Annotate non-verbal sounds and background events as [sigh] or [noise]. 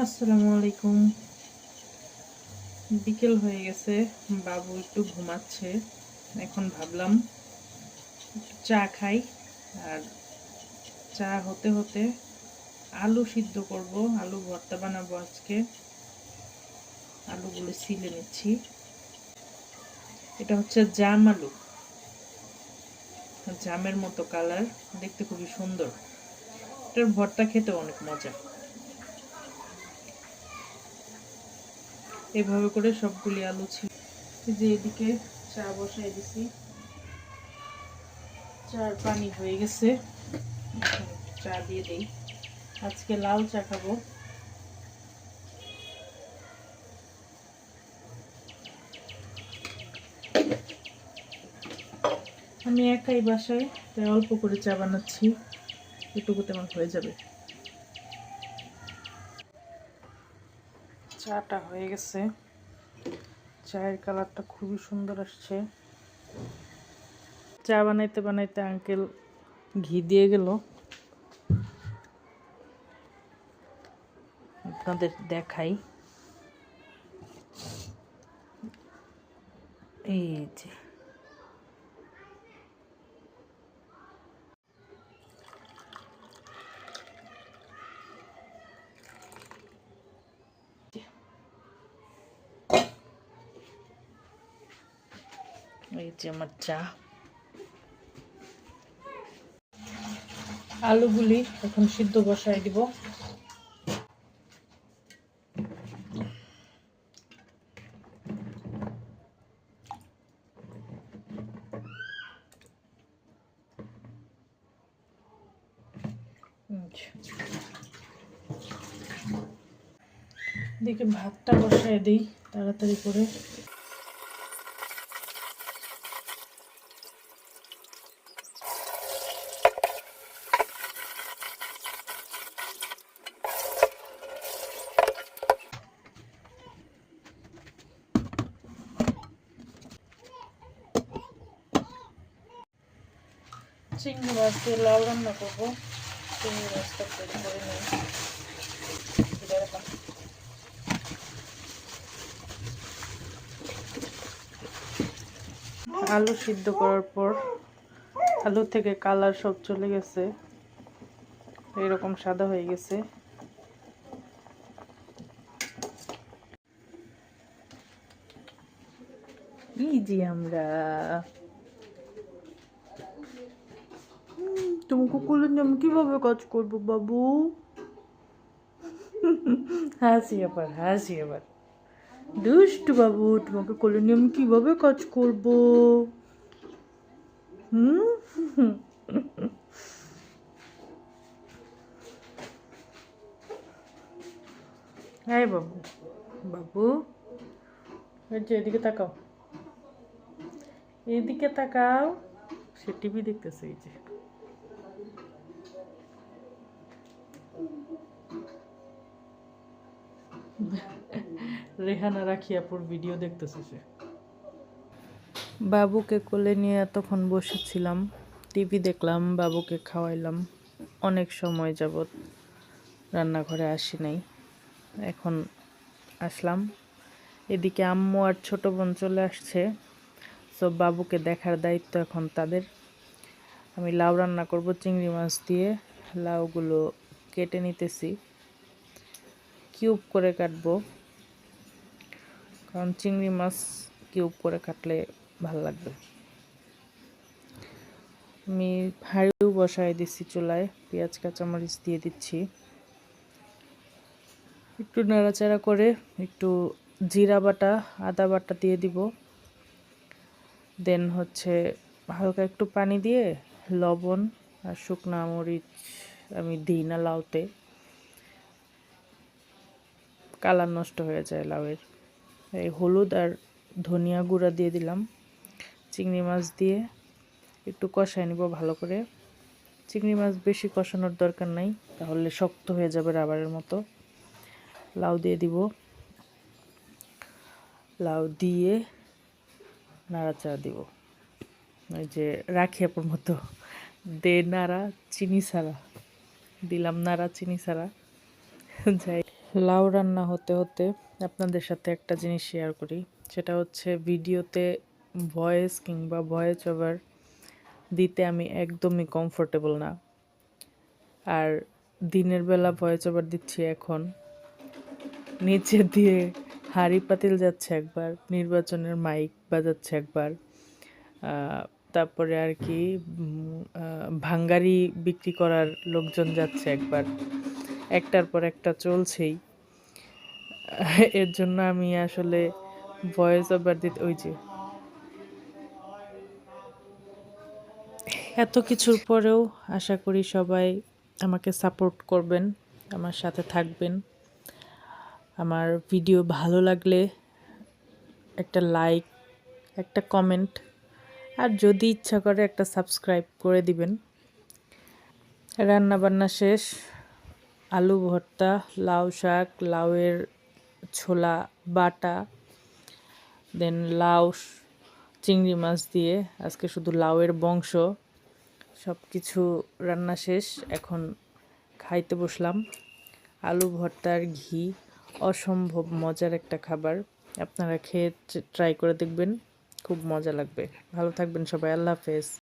আসসালামু আলাইকুম বিকেল হয়ে গেছে, বাবু একটু ঘুমাচ্ছে, এখন ভাবলাম চা খাই, আর চা হতে হতে আলু সিদ্ধ করব, আলু ভর্তা বানাবো আজকে। আলুগুলো সিলে নিচ্ছি। এটা হচ্ছে জাম আলু। জামের মতো কালার, দেখতে খুবই সুন্দর। এটার ভর্তা খেতে অনেক মজা। এভাবে করে সবগুলি আলু ছিল। যে এদিকে চা বসাই দিছি। চার পানি হয়ে গেছে। চা দিয়ে দেই। আজকে লাল চা খাব। আমি একাই বাসায় তাই অল্প করে চা বানাচ্ছি। এটুকুতে আমার হয়ে যাবে। চাটা হয়ে গেছে। চায়ের কালারটা খুবই সুন্দর আসছে। চা বানাইতে বানাইতে আঙ্কেল ঘি দিয়ে গেল। আপনাদের দেখাই। এই যে। এই যে আমার চা। আলুগুলি এখন সিদ্ধ বসাই দিব। দেখে ভাতটা বসায় দিই তাড়াতাড়ি করে। চিংড়ি মাছ দিয়ে লাউ রান্না করব। চিংড়ি মাছটা তৈরি করে নিই। আলু সিদ্ধ করার পর আলু থেকে কালার সব চলে গেছে। এরকম সাদা হয়ে গেছে। যে আমরা তোমাকে নিয়ে আমি কীভাবে কাজ করব, বাবু? হাসি আবার হাসি আবার দুষ্টু বাবু, তোমাকে কোলে আমি কীভাবে কাজ করব? হুম? হ্যাঁ বাবু বাবু যে এদিকে তাকাও। এদিকে তাকাও, সে টিভি দেখতেছে, এই যে। রেহানা রাখিয়াপুর ভিডিও দেখতেছে সে। বাবুকে কোলে নিয়ে এতক্ষণ বসেছিলাম, টিভি দেখলাম, বাবুকে খাওয়াইলাম। অনেক সময় যাবৎ রান্নাঘরে আসি নাই। এখন আসলাম। এদিকে আম্মু আর ছোট বোন চলে আসছে। সব বাবুকে দেখার দায়িত্ব এখন তাদের। আমি লাউ রান্না করব, চিংড়ি মাছ দিয়ে। লাউগুলো কেটে নিতেছি। কিউব করে কাটবো। কারণ চিংড়ি মাছ কিউব করে কাটলে ভালো লাগবে। আমি হাঁড়িও বসাই দিচ্ছি চুলায়, পেঁয়াজ, কাঁচামরিচ দিয়ে দিচ্ছি। একটু নাড়াচাড়া করে একটু জিরা বাটা, আদা বাটা দিয়ে দিব। দেন হচ্ছে হালকা একটু পানি দিয়ে লবণ আর শুকনা মরিচ আমি দিই না লাউতে। কালার নষ্ট হয়ে যায় লাউয়ের। এই হলুদ আর ধনিয়া গুঁড়া দিয়ে দিলাম। চিংড়ি মাছ দিয়ে একটু কষায় নিব ভালো করে। চিংড়ি মাছ বেশি কষানোর দরকার নাই, তাহলে শক্ত হয়ে যাবে রাবারের মতো। লাউ দিয়ে দিব। লাউ দিয়ে নাড়াচাড়া দিব। ওই যে রাখি আপুর মতো। দে নাড়া, চিনি ছাড়া। দিলাম নাড়া চিনি ছাড়া। যাই, লাউ রান্না হতে হতে আপনাদের সাথে একটা জিনিস শেয়ার করি। সেটা হচ্ছে ভিডিওতে ভয়েস কিংবা ভয়েস ওভার দিতে আমি একদমই কমফোর্টেবল না। আর দিনের বেলা ভয়েস ওভার দিচ্ছি এখন। নিচে দিয়ে হাড়ি পাতিল যাচ্ছে একবার, নির্বাচনের মাইক বাজাচ্ছে একবার। তারপরে আর কি ভাঙ্গারি বিক্রি করার লোকজন যাচ্ছে একবার। একটার পর একটা চলছেই। [laughs] এর জন্য আমি আসলে ভয়েস ওভার দিতে, ওই যে। এত কিছুর পরেও আশা করি সবাই আমাকে সাপোর্ট করবেন, আমার সাথে থাকবেন। আমার ভিডিও ভালো লাগলে একটা লাইক একটা কমেন্ট আর যদি ইচ্ছা করে একটা সাবস্ক্রাইব করে দিবেন। রান্না বান্না শেষ। আলু ভর্তা, লাউ শাক, লাউয়ের ছোলা, বাটা দেন লাউ, চিংড়ি মাছ দিয়ে আজকে শুধু লাউয়ের বংশ। সব কিছু রান্না শেষ। এখন খাইতে বসলাম। আলু ভর্তার ঘি অসম্ভব মজার একটা খাবার। আপনারা খেয়ে ট্রাই করে দেখবেন। খুব মজা লাগবে। ভালো থাকবেন সবাই আল্লাহ হাফেজ।